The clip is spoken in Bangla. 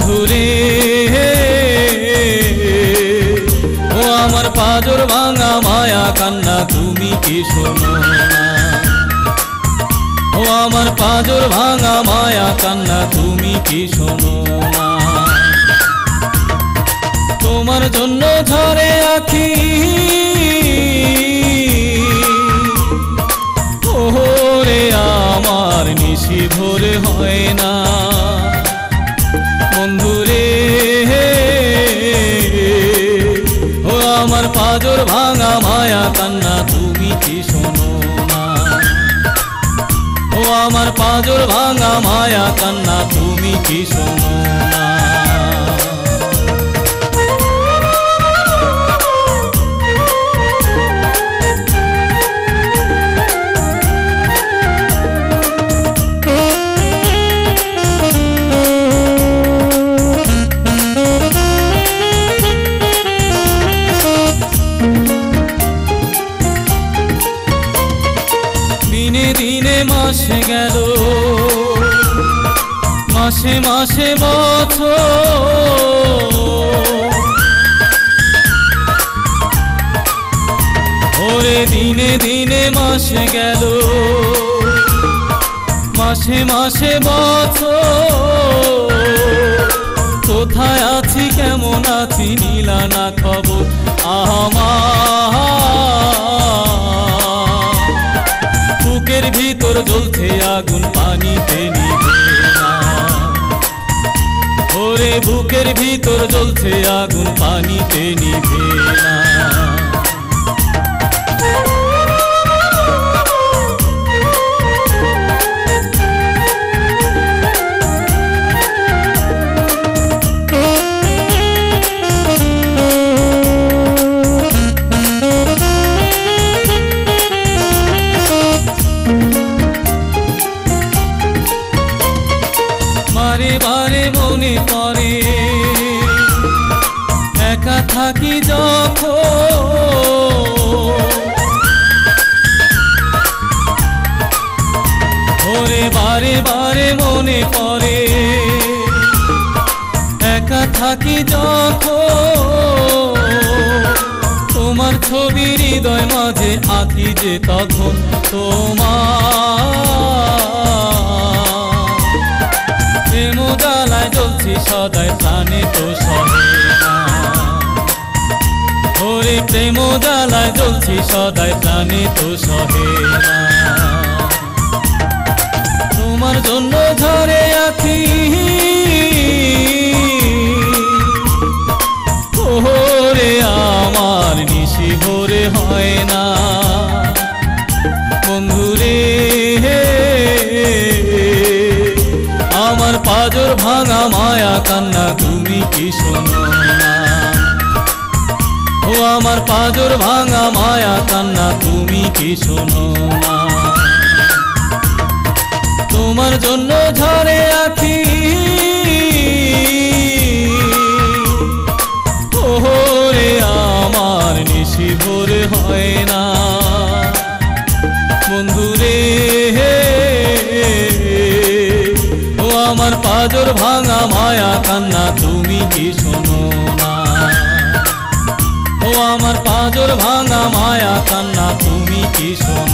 বন্ধুরে। ও আমার পাজর ভাঙা মায়া কান্না, তুমি কি শোনো ও আমার পাজর ভাঙা মায়া কান্না, তুমি কি শোনো না? তোমার জন্য ঝরে আখি। ওরে আমার নিশি ভোরে হয় না। আমার পাজর ভাঙা মায়া কান্না, তুমি কি শোনো না ও আমার পাজর ভাঙা মায়া কান্না, তুমি কি শোনো দিনে দিনে মাসে গেল। মাসে মাসে বছর। ওরে দিনে দিনে মাসে গেল। মাসে মাসে বছর। কোথায় আছি, কেমন আছি, নীলা না খবর। আমার বুকের ভিতর জ্বলছে আগুন পানিতে নিভে না। বারে বারে মনে একা থাকি যখন। বারে বারে মনে পড়ে। একা থাকি যখন। তোমার ছবি হৃদয় মাঝে আঁকি যে তখন তোমার। জ্বলছি সদায় প্রাণে তো সহে। ওরে প্রেম জ্বালায় জ্বলছি সদায় প্রাণে তো সহে তোমার জন্য ঝরে আছি। ওরে আমার নিশি ভোরে হয় না। বন্ধুরে আমার পাজর ভাঙা মায়া কান্না, তুমি কি শোনো? আমার পাজর ভাঙা মায়া কান্না, তুমি কি শোনো না। তোমার জন্য ঝরে আছি ওরে আমার নিশি হয় না। বন্ধুরে ও আমার পাজর ভাঙা মায়া কান্না, তুমি কি শোনো না। আমার পাজর ভাঙা মায়া কান্না তুমি কি শোনো?